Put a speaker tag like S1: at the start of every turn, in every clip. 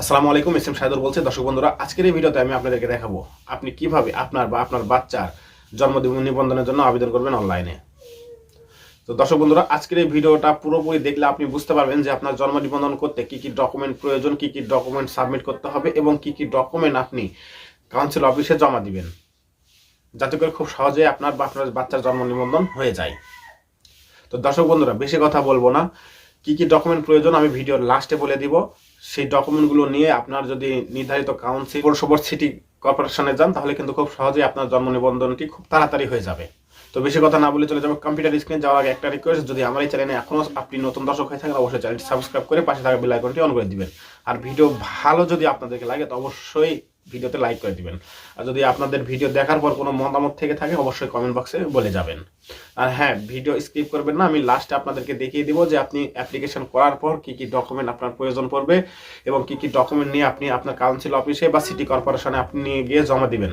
S1: আসসালামু আলাইকুম ইসলাম শাহিদুর বলছে, দর্শক বন্ধুরা, আজকের এই ভিডিওতে আমি আপনাদেরকে দেখাবো, আপনি কীভাবে আপনার বা আপনার বাচ্চার জন্মদিন নিবন্ধনের জন্য আবেদন করবেন অনলাইনে। তো দর্শক বন্ধুরা, আজকের এই ভিডিওটা পুরোপুরি দেখলে আপনি বুঝতে পারবেন যে আপনার জন্ম নিবন্ধন করতে কি কি ডকুমেন্ট প্রয়োজন, কি কি ডকুমেন্ট সাবমিট করতে হবে এবং কি কি ডকুমেন্ট আপনি কাউন্সিল অফিসে জমা দিবেন, যাতে করে খুব সহজে আপনার বা আপনার বাচ্চার জন্ম নিবন্ধন হয়ে যায়। তো দর্শক বন্ধুরা, বেশি কথা বলব না, কি কি ডকুমেন্ট প্রয়োজন আমি ভিডিওর লাস্টে বলে দিব। সেই ডকুমেন্টগুলো নিয়ে আপনার যদি নির্ধারিত কাউন্সিল পৌরসভার সিটি কর্পোরেশনে যান, তাহলে কিন্তু খুব সহজেই আপনার জন্ম নিবন্ধনটি খুব তাড়াতাড়ি হয়ে যাবে। তো বেশি কথা না বলে চলে যাব কম্পিউটার স্ক্রিনে যাওয়ার আগে একটা রিকোয়েস্ট যদি আমার এই চ্যানেলে এখনও আপনি নতুন দর্শক হয়ে থাকেন, অবশ্যই চ্যানেলটি সাবস্ক্রাইব করে পাশে থাকা বেল আইকনটি অন করে দিবেন। আর ভিডিও ভালো যদি আপনাদেরকে লাগে, তো অবশ্যই ভিডিওতে লাইক করে দিবেন। আর যদি আপনাদের ভিডিও দেখার পর কোনো মতামত থেকে থাকে, অবশ্যই কমেন্ট বক্সে বলে যাবেন। আর হ্যাঁ ভিডিও স্কিপ করবেন না, আমি লাস্টে আপনাদেরকে দেখিয়ে দিব যে আপনি অ্যাপ্লিকেশন করার পর কি কি ডকুমেন্ট আপনার প্রয়োজন পড়বে এবং কি কি ডকুমেন্ট নিয়ে আপনি আপনার কাউন্সিল অফিসে বা সিটি কর্পোরেশনে আপনি গিয়ে জমা দিবেন।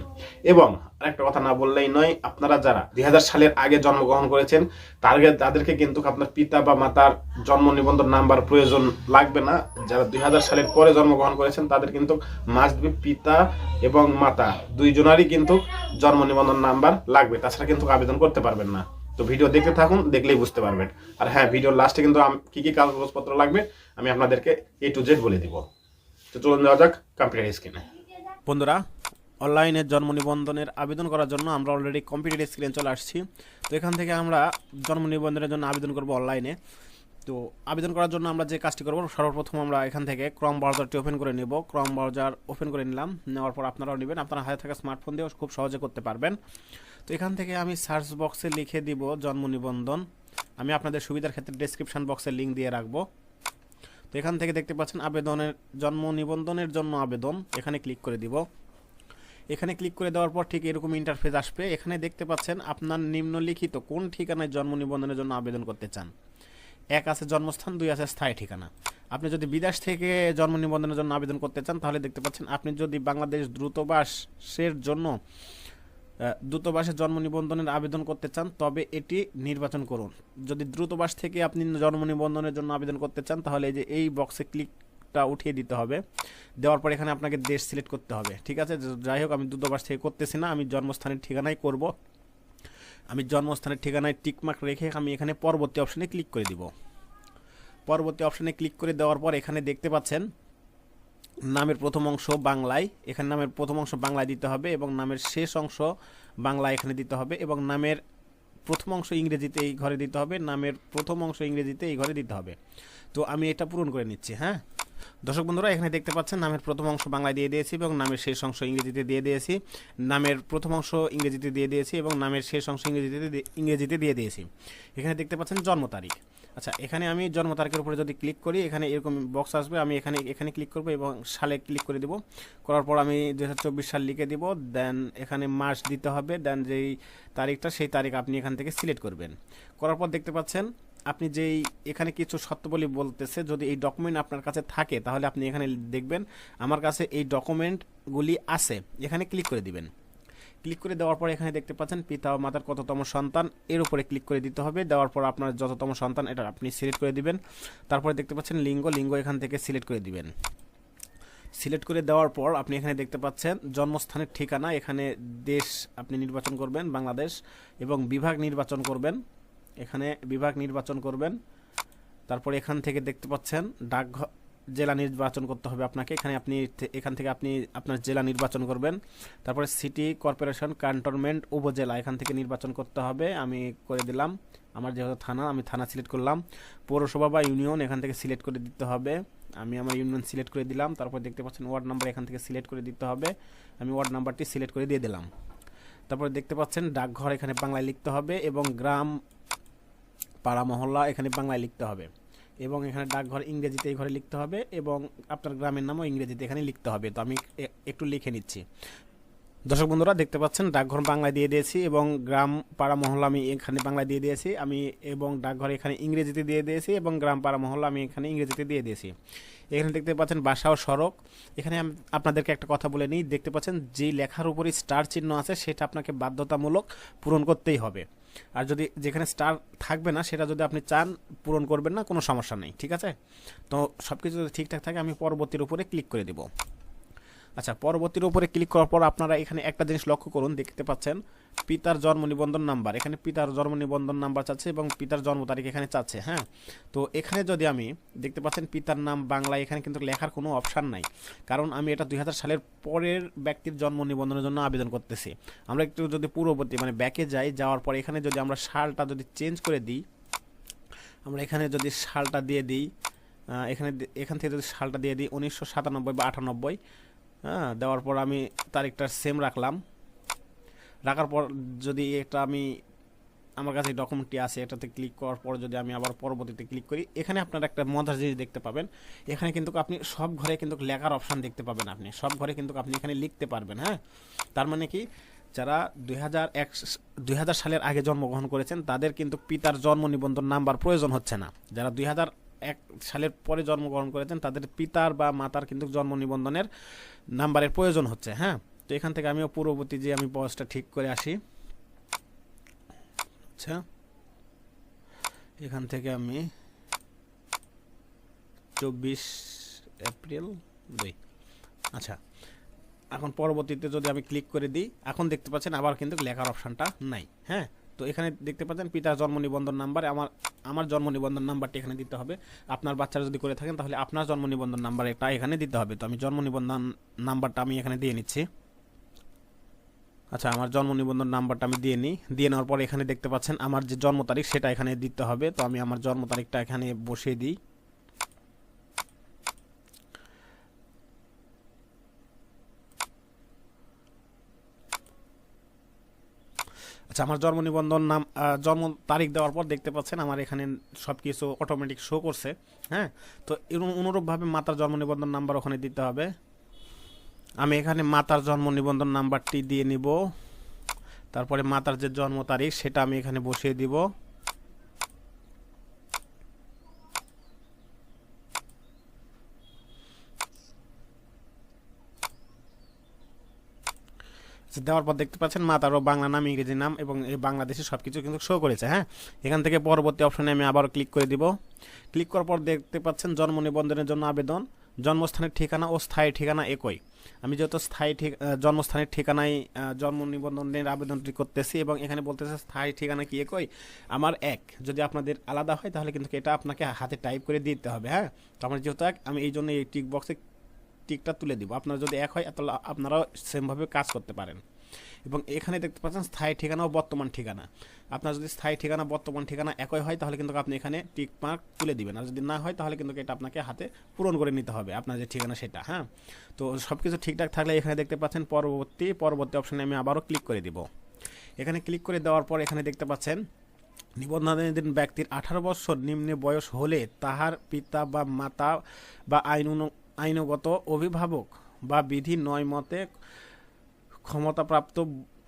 S1: এবং আরেকটা কথা না বললেই নয়, আপনারা যারা দুই হাজার সালের আগে জন্মগ্রহণ করেছেন, তারগে, তাদেরকে কিন্তু আপনার পিতা বা মাতার জন্ম নিবন্ধন নাম্বার প্রয়োজন লাগবে না। যারা দুই হাজার সালের পরে জন্মগ্রহণ করেছেন, তাদের কিন্তু মাস্ট বি পিতা এবং মাতা। দুইজনারই কিন্তু জন্ম নিবন্ধন নাম্বার লাগবে। তাছাড়া কিন্তু আবেদন করতে পারবেন না। তো ভিডিও দেখতে থাকুন, দেখলেই বুঝতে পারবেন। আর হ্যাঁ ভিডিওর লাস্টে কিন্তু কি কি কাগজপত্র লাগবে, আমি আপনাদেরকে এ টু জেড বলে দিব। তো চলুন যাওয়া যাক কম্পিউটার স্ক্রিনে
S2: বন্ধুরা অনলাইনে জন্ম নিবন্ধনের আবেদন করার জন্য আমরা অলরেডি কম্পিউটার স্ক্রিনে চলে আসছি। তো এখান থেকে আমরা জন্ম নিবন্ধনের জন্য আবেদন করব অনলাইনে তো আবেদন করার জন্য আমরা যে কাজটি করব, সর্বপ্রথম আমরা এখান থেকে ক্রম ব্রাউজারটি ওপেন করে নেব। ক্রম ব্রাউজার ওপেন করে নিলাম, নেওয়ার পর আপনারাও নেবেন। আপনারা হাতে থাকা স্মার্টফোন দিয়েও খুব সহজে করতে পারবেন। তো এখান থেকে আমি সার্চ বক্সে লিখে দিব জন্ম নিবন্ধন। আমি আপনাদের সুবিধার ক্ষেত্রে ডেসক্রিপশন বক্সে লিঙ্ক দিয়ে রাখব। তো এখান থেকে দেখতে পাচ্ছেন আবেদনের, জন্ম নিবন্ধনের জন্য আবেদন। এখানে ক্লিক করে দিব। এখানে ক্লিক করে দেওয়ার পর ঠিক এরকম ইন্টারফেস আসবে। এখানে দেখতে পাচ্ছেন আপনার নিম্নলিখিত কোন ঠিকানায় জন্ম নিবন্ধনের জন্য আবেদন করতে চান। এক আছে জন্মস্থান দুই আছে স্থায়ী ঠিকানা। আপনি যদি বিদেশ থেকে জন্ম নিবন্ধনের জন্য আবেদন করতে চান তাহলে দেখতে পাচ্ছেন আপনি যদি বাংলাদেশ দ্রুতবাসের জন্য আহ, দূতাবাসে জন্ম নিবন্ধনের আবেদন করতে চান তবে এটি নির্বাচন করুন। যদি দ্রুতবাস থেকে আপনি জন্ম নিবন্ধনের জন্য আবেদন করতে চান তাহলে এই যে এই বক্সে ক্লিকটা উঠিয়ে দিতে হবে। দেওয়ার পর এখানে আপনাকে দেশ সিলেক্ট করতে হবে। ঠিক আছে? যাই হোক আমি দূতাবাস থেকে করতেছি না আমি জন্মস্থানের ঠিকানায় করব। আমি জন্মস্থানের ঠিকানায় টিকমার্ক রেখে আমি এখানে পরবর্তী অপশানে ক্লিক করে দিব। পরবর্তী অপশানে ক্লিক করে দেওয়ার পর এখানে দেখতে পাচ্ছেন, নামের প্রথম অংশ বাংলায়, এখানে নামের প্রথম অংশ বাংলায় দিতে হবে এবং নামের শেষ অংশ বাংলায় এখানে দিতে হবে এবং নামের প্রথম অংশ ইংরেজিতে এই ঘরে দিতে হবে, নামের প্রথম অংশ ইংরেজিতে এই ঘরে দিতে হবে। তো আমি এটা পূরণ করে নিচ্ছি হ্যাঁ? দর্শক বন্ধুরা, এখানে দেখতে পাচ্ছেন নামের প্রথম অংশ বাংলায় দিয়ে দিয়েছি এবং নামের শেষ অংশ ইংরেজিতে দিয়ে দিয়েছি। নামের প্রথম অংশ ইংরেজিতে দিয়ে দিয়েছি এবং নামের শেষ অংশ ইংরেজিতে ইংরেজিতে দিয়ে দিয়েছি। এখানে দেখতে পাচ্ছেন জন্ম তারিখ। আচ্ছা এখানে আমি জন্ম তারিখের উপরে যদি ক্লিক করি, এখানে এরকম বক্স আসবে, আমি এখানে এখানে ক্লিক করব এবং সালে ক্লিক করে দেব। করার পর আমি দু হাজার চব্বিশ সাল লিখে দিব দেন এখানে মাস দিতে হবে দেন যেই তারিখটা সেই তারিখ আপনি এখান থেকে সিলেক্ট করবেন। করার পর দেখতে পাচ্ছেন আপনি যেই এখানে কিছু শর্তাবলী বলতেছে, যদি এই ডকুমেন্ট আপনার কাছে থাকে, তাহলে আপনি এখানে দেখবেন, আমার কাছে এই ডকুমেন্টগুলি আছে। এখানে ক্লিক করে দিবেন। ক্লিক করে দেওয়ার পর এখানে দেখতে পাচ্ছেন, পিতা ও মাতার কততম সন্তান, এর উপরে ক্লিক করে দিতে হবে। দেওয়ার পর আপনার যততম সন্তান, এটা আপনি সিলেক্ট করে দিবেন। তারপরে দেখতে পাচ্ছেন, লিঙ্গ লিঙ্গ এখান থেকে সিলেক্ট করে দিবেন। সিলেক্ট করে দেওয়ার পর আপনি এখানে দেখতে পাচ্ছেন, জন্মস্থানের ঠিকানা, এখানে দেশ আপনি নির্বাচন করবেন, বাংলাদেশ, এবং বিভাগ নির্বাচন করবেন। এখানে বিভাগ নির্বাচন করবেন। তারপর এখান থেকে দেখতে পাচ্ছেন, ডাকঘর, জেলা নির্বাচন করতে হবে আপনাকে। এখানে আপনি এখান থেকে আপনি আপনার জেলা নির্বাচন করবেন। তারপরে সিটি কর্পোরেশন ক্যান্টনমেন্ট উপজেলা, এখান থেকে নির্বাচন করতে হবে। আমি করে দিলাম। আমার যেহেতু থানা, আমি থানা সিলেক্ট করলাম। পৌরসভা বা ইউনিয়ন এখান থেকে সিলেক্ট করে দিতে হবে। আমি আমার ইউনিয়ন সিলেক্ট করে দিলাম। তারপর দেখতে পাচ্ছেন, ওয়ার্ড নাম্বার এখান থেকে সিলেক্ট করে দিতে হবে। আমি ওয়ার্ড নাম্বারটি সিলেক্ট করে দিয়ে দিলাম। তারপরে দেখতে পাচ্ছেন, ডাকঘর এখানে বাংলায় লিখতে হবে এবং গ্রাম পাড়া মহল্লা এখানে বাংলায় লিখতে হবে। এবং এখানে ডাকঘর ইংরেজিতে এই ঘরে লিখতে হবে এবং আপনার গ্রামের নামও ইংরেজিতে এখানে লিখতে হবে। তো আমি একটু লিখে নিচ্ছি। দর্শক বন্ধুরা, দেখতে পাচ্ছেন, ডাকঘর বাংলায় দিয়ে দিয়েছি এবং গ্রাম পাড়া মহল্লা আমি এখানে বাংলায় দিয়ে দিয়েছি। আমি এবং ডাকঘর এখানে ইংরেজিতে দিয়ে দিয়েছি এবং গ্রাম পাড়া মহল্লা আমি এখানে ইংরেজিতে দিয়ে দিয়েছি। এখানে দেখতে পাচ্ছেন, বাসা ও সড়ক। এখানে আপনাদেরকে একটা কথা বলে নিই। দেখতে পাচ্ছেন যেই লেখার উপরই স্টার চিহ্ন আছে, সেটা আপনাকে বাধ্যতামূলক পূরণ করতেই হবে। আর যদি যেখানে স্টার থাকবে না, সেটা যদি আপনি চান পূরণ করবেন না, কোনো সমস্যা নেই, ঠিক আছে? তো সব কিছু যদি ঠিকঠাক থাকে, আমি পরবর্তীর উপরে ক্লিক করে দিব। আচ্ছা পরবর্তীর উপরে ক্লিক করার পর আপনারা এখানে একটা জিনিস লক্ষ্য করুন, দেখতে পাচ্ছেন, পিতার জন্ম নিবন্ধন নাম্বার এখানে পিতার জন্ম নিবন্ধন নাম্বার চাচ্ছে এবং পিতার জন্ম তারিখ এখানে চাচ্ছে হ্যাঁ? তো এখানে যদি আমি দেখতে পাচ্ছেন পিতার নাম বাংলা এখানে কিন্তু লেখার কোনো অপশান নাই। কারণ আমি এটা দুই হাজার সালের পরের ব্যক্তির জন্ম নিবন্ধনের জন্য আবেদন করতেছি। আমরা একটু যদি পূর্ববর্তী মানে ব্যাকে যাই, যাওয়ার পর এখানে যদি আমরা সালটা যদি চেঞ্জ করে দিই, আমরা এখানে যদি সালটা দিয়ে দিই এখানে এখান থেকে যদি সালটা দিয়ে দিই উনিশশো সাতানব্বই বা আটানব্বই হ্যাঁ দেওয়ার পর আমি তারিখটা সেম রাখলাম। রাখার পর যদি এটা আমি, আমার কাছে ডকুমেন্টটি আছে, এটাতে ক্লিক করার পর যদি আমি আবার পরবর্তীতে ক্লিক করি, এখানে আপনারা একটা মজার জিনিস দেখতে পাবেন। এখানে কিন্তু আপনি সব ঘরে কিন্তু লেখার অপশান দেখতে পাবেন আপনি। সব ঘরে কিন্তু আপনি এখানে লিখতে পারবেন হ্যাঁ? তার মানে কি, যারা দুই হাজার এক দুই হাজার সালের আগে জন্মগ্রহণ করেছেন, তাদের কিন্তু পিতার জন্ম নিবন্ধন নাম্বার প্রয়োজন হচ্ছে না। যারা দুই হাজার এক সালের পরে জন্মগ্রহণ করেছেন, তাদের পিতার বা মাতার কিন্তু জন্ম নিবন্ধনের নাম্বারের প্রয়োজন হচ্ছে হ্যাঁ? তো এখান থেকে আমিও পূর্ববর্তী যে আমি বয়সটা ঠিক করে আসি। আচ্ছা এখান থেকে আমি চব্বিশ এপ্রিল দুই। আচ্ছা এখন পরবর্তীতে যদি আমি ক্লিক করে দিই, এখন দেখতে পাচ্ছেন আবার কিন্তু লেখার অপশানটা নাই হ্যাঁ? তো এখানে দেখতে পাচ্ছেন পিতার জন্ম নিবন্ধন নাম্বার, আমার আমার জন্ম নিবন্ধন নাম্বারটি এখানে দিতে হবে। আপনার বাচ্চারা যদি করে থাকেন, তাহলে আপনার জন্ম নিবন্ধন নাম্বার এটা এখানে দিতে হবে। তো আমি জন্ম নিবন্ধন নাম্বারটা আমি এখানে দিয়ে নিচ্ছি। আচ্ছা আমার জন্ম নিবন্ধন নাম্বারটা আমি দিয়ে নিই। দিয়ে নেওয়ার পর এখানে দেখতে পাচ্ছেন আমার যে জন্ম তারিখ, সেটা এখানে দিতে হবে। তো আমি আমার জন্ম তারিখটা এখানে বসিয়ে দিই। আচ্ছা আমার জন্ম নিবন্ধন নাম জন্ম তারিখ দেওয়ার পর দেখতে পাচ্ছেন আমার এখানে সব কিছু অটোমেটিক শো করছে হ্যাঁ? তো অনুরূপভাবে মাতার জন্ম নিবন্ধন নাম্বার ওখানে দিতে হবে। আমি এখানে মাতার জন্ম নিবন্ধন নাম্বারটি দিয়ে নিব। তারপরে মাতার যে জন্ম তারিখ সেটা আমি এখানে বসিয়ে দিব। দেওয়ার পর দেখতে পাচ্ছেন মাতারও বাংলা নাম, ইংরেজি নাম এবং এই বাংলাদেশে সব কিছু কিন্তু শো করেছে হ্যাঁ? এখান থেকে পরবর্তী অপশানে আমি আবারও ক্লিক করে দিব। ক্লিক করার পর দেখতে পাচ্ছেন জন্ম নিবন্ধনের জন্য আবেদন। জন্মস্থানের ঠিকানা ও স্থায়ী ঠিকানা একই। আমি যেহেতু স্থায়ী ঠিক জন্মস্থানের ঠিকানায় জন্ম নিবন্ধনের আবেদনটি করতেছি এবং এখানে বলতেছে স্থায়ী ঠিকানা কি একই? আমার এক। যদি আপনাদের আলাদা হয় তাহলে কিন্তু এটা আপনাকে হাতে টাইপ করে দিতে হবে হ্যাঁ? তো আমার যেহেতু এক, আমি এই জন্য এই টিক বক্সে টিকটা তুলে দিব। আপনার যদি এক হয়, তাহলে আপনারাও সেমভাবে কাজ করতে পারেন। এবং এখানে দেখতে পাচ্ছেন, স্থায়ী ঠিকানা ও বর্তমান ঠিকানা। আপনার যদি স্থায়ী ঠিকানা, বর্তমান ঠিকানা একই হয় তাহলে কিন্তু আপনি এখানে টিক মার্ক তুলে দিবেন। আর যদি না হয়, তাহলে কিন্তু এটা আপনাকে হাতে পূরণ করে নিতে হবে, আপনার যে ঠিকানা সেটা হ্যাঁ? তো সব কিছু ঠিকঠাক থাকলে এখানে দেখতে পাচ্ছেন, পরবর্তী পরবর্তী অপশানে আমি আবারও ক্লিক করে দিব। এখানে ক্লিক করে দেওয়ার পর এখানে দেখতে পাচ্ছেন, নিবন্ধনাধীন ব্যক্তির আঠারো বছর নিম্নে বয়স হলে তাহার পিতা বা মাতা বা আইন আইনগত অভিভাবক বা বিধি নয় মতে ক্ষমতাপ্রাপ্ত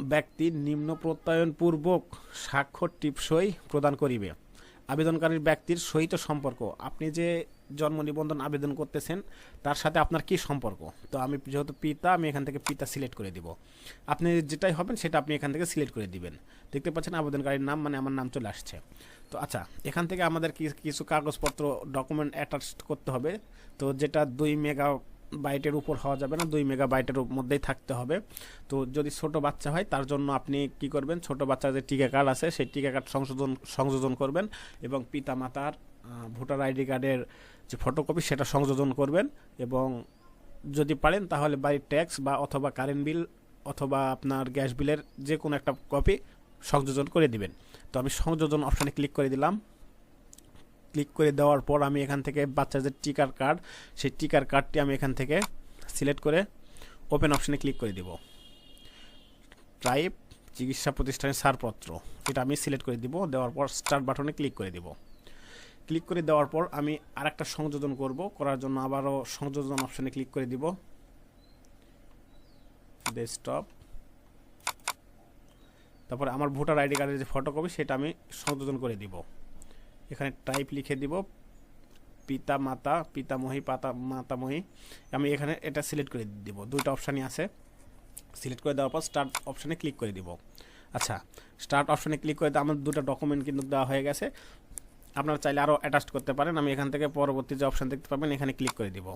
S2: ব্যক্তি নিম্ন প্রত্যয়নপূর্বক স্বাক্ষর টিপসই প্রদান করিবে। আবেদনকারীর ব্যক্তির সহিত সম্পর্ক। আপনি যে জন্ম নিবন্ধন আবেদন করতেছেন, তার সাথে আপনার কি সম্পর্ক? তো আমি যেহেতু পিতা, আমি এখান থেকে পিতা সিলেক্ট করে দিব। আপনি যেটাই হবেন, সেটা আপনি এখান থেকে সিলেক্ট করে দিবেন। দেখতে পাচ্ছেন আবেদনকারীর নাম মানে আমার নাম চলে আসছে। তো আচ্ছা এখান থেকে আমাদের কিছু কাগজপত্র ডকুমেন্ট অ্যাটাচ করতে হবে। তো যেটা দুই মেগা বাইটের উপর হওয়া যাবে না, দুই মেগা বাইটের মধ্যেই থাকতে হবে। তো যদি ছোট বাচ্চা হয়, তার জন্য আপনি কি করবেন? ছোট বাচ্চার যে টিকা কার্ড আছে, সেই টিকা কার্ড সংশোধন, সংযোজন করবেন এবং পিতা মাতার ভোটার আইডি কার্ডের যে ফটোকপি সেটা সংযোজন করবেন এবং যদি পারেন তাহলে বাড়ির ট্যাক্স বা অথবা কারেন্ট বিল অথবা আপনার গ্যাস বিলের যে কোনো একটা কপি সংযোজন করে দিবেন। তো আমি সংযোজন অপশানে ক্লিক করে দিলাম। ক্লিক করে দেওয়ার পর আমি এখান থেকে বাচ্চার যে টিকার কার্ড সেই টিকার কার্ডটি আমি এখান থেকে সিলেক্ট করে ওপেন অপশানে ক্লিক করে দিব। ট্রাইব চিকিৎসা প্রতিষ্ঠানের ছাড়পত্র, এটা আমি সিলেক্ট করে দিব। দেওয়ার পর স্টার্ট বাটনে ক্লিক করে দিব। ক্লিক করে দেওয়ার পর আমি আরেকটা সংযোজন করব। করার জন্য আবারও সংযোজন অপশানে ক্লিক করে দিব। ডেস্কটপ তারপরে আমার ভোটার আইডি কার্ডের যে ফটোকপি সেটা আমি সংযোজন করে দিব। এখানে টাইপ লিখে দিব। পিতা, মাতা, পিতামহী, পাতা, মাতামহী। আমি এখানে এটা সিলেক্ট করে দিব। দুইটা অপশানই আছে। সিলেক্ট করে দেওয়ার পর স্টার্ট অপশানে ক্লিক করে দিব। আচ্ছা স্টার্ট অপশানে ক্লিক করে আমার দুটো ডকুমেন্ট কিন্তু দেওয়া হয়ে গেছে। আপনারা চাইলে আরও অ্যাটাচ করতে পারেন। আমি এখান থেকে পরবর্তী যে অপশান দেখতে পাবেন, এখানে ক্লিক করে দিব।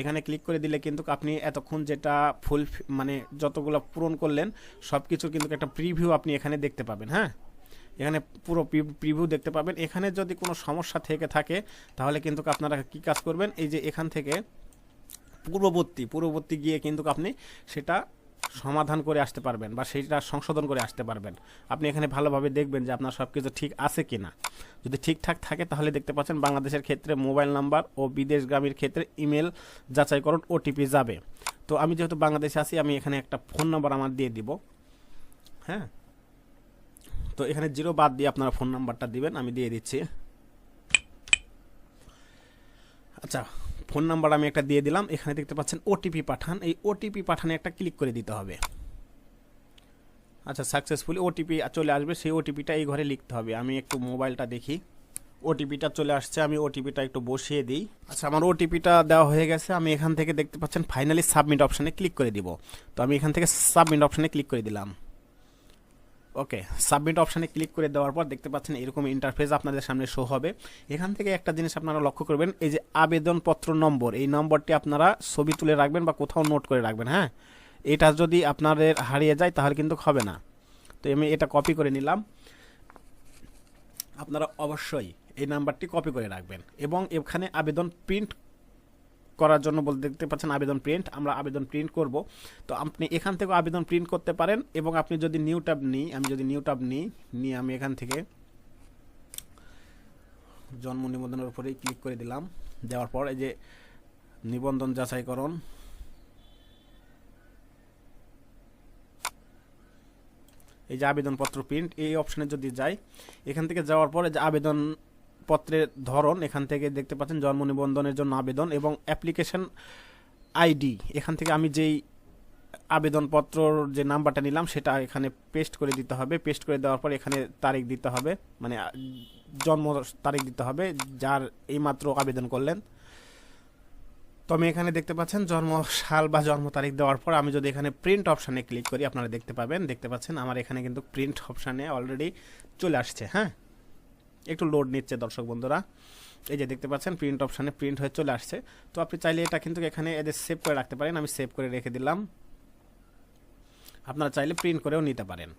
S2: এখানে ক্লিক করে দিলে কিন্তু আপনি এতক্ষণ যেটা ফুল মানে যতগুলো পূরণ করলেন সব কিছুর কিন্তু একটা প্রিভিউ আপনি এখানে দেখতে পাবেন হ্যাঁ? এখানে পুরো প্রিভিউ দেখতে পাবেন। এখানে যদি কোনো সমস্যা থেকে থাকে, তাহলে কিন্তু আপনারা কি কাজ করবেন? এই যে এখান থেকে পূর্ববর্তী পূর্ববর্তী গিয়ে কিন্তু আপনি সেটা সমাধান করে আসতে পারবেন বা সেইটা সংশোধন করে আসতে পারবেন। আপনি এখানে ভালোভাবে দেখবেন যে আপনার সব কিছু ঠিক আছে কি না যদি ঠিকঠাক থাকে তাহলে দেখতে পাচ্ছেন বাংলাদেশের ক্ষেত্রে মোবাইল নাম্বার ও বিদেশগামীর ক্ষেত্রে ইমেল যাচাইকরণ ওটিপি যাবে। তো আমি যেহেতু বাংলাদেশে আছি, আমি এখানে একটা ফোন নাম্বার আমার দিয়ে দিব। হ্যাঁ? তো এখানে জিরো বাদ দিয়ে আপনারা ফোন নাম্বারটা দিবেন, আমি দিয়ে দিচ্ছি। আচ্ছা ফোন নাম্বার আমি একটা দিয়ে দিলাম, এখানে দেখতে পাচ্ছেন ওটিপি পাঠান। এই ওটিপি পাঠানে একটা ক্লিক করে দিতে হবে। আচ্ছা সাকসেসফুলি ওটিপি চলে আসবে, সেই ওটিপিটা এই ঘরে লিখতে হবে। আমি একটু মোবাইলটা দেখি। ওটিপিটা চলে আসছে, আমি ওটিপিটা একটু বসিয়ে দিই। আচ্ছা আমার ওটিপিটা দেওয়া হয়ে গেছে। আমি এখান থেকে দেখতে পাচ্ছেন ফাইনালি সাবমিট অপশানে ক্লিক করে দিব। তো আমি এখান থেকে সাবমিট অপশানে ক্লিক করে দিলাম। ওকে সাবমিট অপশানে ক্লিক করে দেওয়ার পর দেখতে পাচ্ছেন এরকম ইন্টারফেস আপনাদের সামনে শো হবে। এখান থেকে একটা জিনিস আপনারা লক্ষ্য করবেন, এই যে আবেদনপত্র নম্বর, এই নম্বরটি আপনারা ছবি তুলে রাখবেন বা কোথাও নোট করে রাখবেন হ্যাঁ? এটা যদি আপনাদের হারিয়ে যায় তাহলে কিন্তু হবে না। তো আমি এটা কপি করে নিলাম। আপনারা অবশ্যই এই নাম্বারটি কপি করে রাখবেন এবং এখানে আবেদন প্রিন্ট করার জন্য বলতে দেখতে পাচ্ছেন আবেদন প্রিন্ট আমরা আবেদন প্রিন্ট করব। তো আপনি এখান থেকে আবেদন প্রিন্ট করতে পারেন এবং আপনি যদি নিউ ট্যাব নিই, আমি যদি নিউ ট্যাব নিই, নিয়ে আমি এখান থেকে জন্ম নিবন্ধনের উপরেই ক্লিক করে দিলাম। দেওয়ার পর এই যে নিবন্ধন যাচাইকরণ, এই যে আবেদনপত্র প্রিন্ট এই অপশানে যদি যাই, এখান থেকে যাওয়ার পরে যে আবেদন পত্রের ধরন, এখান থেকে দেখতে পাচ্ছেন জন্ম নিবন্ধনের জন্য আবেদন এবং অ্যাপ্লিকেশন আইডি। এখান থেকে আমি যেই আবেদনপত্রর যে নাম্বারটা নিলাম, সেটা এখানে পেস্ট করে দিতে হবে। পেস্ট করে দেওয়ার পর এখানে তারিখ দিতে হবে। মানে জন্ম তারিখ দিতে হবে, যার এইমাত্র আবেদন করলেন। তো আমি এখানে দেখতে পাচ্ছেন জন্ম সাল বা জন্ম তারিখ দেওয়ার পর আমি যদি এখানে প্রিন্ট অপশানে ক্লিক করি, আপনারা দেখতে পাবেন। দেখতে পাচ্ছেন আমার এখানে কিন্তু প্রিন্ট অপশানে অলরেডি চলে আসছে হ্যাঁ? একটু লোড নিচ্ছে দর্শক বন্ধুরা। এই যে দেখতে পাচ্ছেন প্রিন্ট অপশানে প্রিন্ট হয়ে চলে আসছে। তো আপনি চাইলে এটা কিন্তু এখানে এদের সেভ করে রাখতে পারেন। আমি সেভ করে রেখে দিলাম। আপনারা চাইলে প্রিন্ট করেও নিতে পারেন।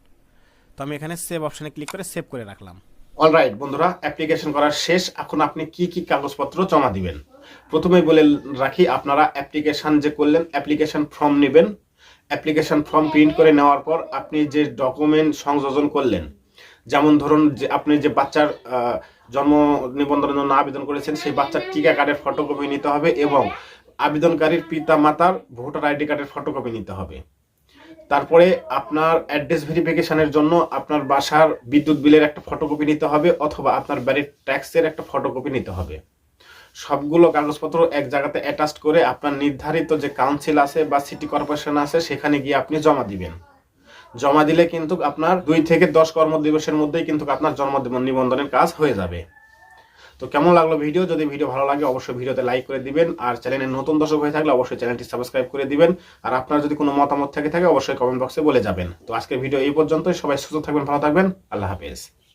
S2: তো আমি এখানে সেভ অপশানে ক্লিক করে সেভ করে রাখলাম।
S1: অলরাইট বন্ধুরা অ্যাপ্লিকেশন করার শেষ। এখন আপনি কি কি কাগজপত্র জমা দিবেন? প্রথমেই বলে রাখি, আপনারা অ্যাপ্লিকেশন যে করলেন অ্যাপ্লিকেশন ফর্ম নেবেন। অ্যাপ্লিকেশন ফর্ম প্রিন্ট করে নেওয়ার পর আপনি যে ডকুমেন্ট সংযোজন করলেন যেমন ধরুন যে আপনি যে বাচ্চার জন্ম নিবন্ধনের জন্য আবেদন করেছেন, সেই বাচ্চার টিকা কার্ডের ফটোকপি নিতে হবে এবং আবেদনকারীর পিতা মাতার ভোটার আইডি কার্ডের ফটোকপি নিতে হবে। তারপরে আপনার অ্যাড্রেস ভেরিফিকেশনের জন্য আপনার বাসার বিদ্যুৎ বিলের একটা ফটোকপি নিতে হবে অথবা আপনার বাড়ির ট্যাক্সের একটা ফটোকপি নিতে হবে। সবগুলো কাগজপত্র এক জায়গাতে অ্যাটাচ করে আপনার নির্ধারিত যে কাউন্সিল আছে বা সিটি কর্পোরেশন আছে, সেখানে গিয়ে আপনি জমা দিবেন। জমা দিলে কিন্তু আপনার দুই থেকে দশ কর্মদিবসের মধ্যেই কিন্তু আপনার জন্ম নিবন্ধনের কাজ হয়ে যাবে। তো কেমন লাগল ভিডিও? যদি ভিডিও ভালো লাগে, অবশ্যই ভিডিওতে লাইক করে দিবেন। আর চ্যানেলে নতুন দর্শক হয়ে থাকলে অবশ্যই চ্যানেলটি সাবস্ক্রাইব করে দিবেন। আর আপনার যদি কোনো মতামত থেকে থাকে, অবশ্যই কমেন্ট বক্সে বলে যাবেন। তো আজকের ভিডিও এই পর্যন্তই। সবাই সুস্থ থাকবেন, ভালো থাকবেন। আল্লাহ হাফেজ।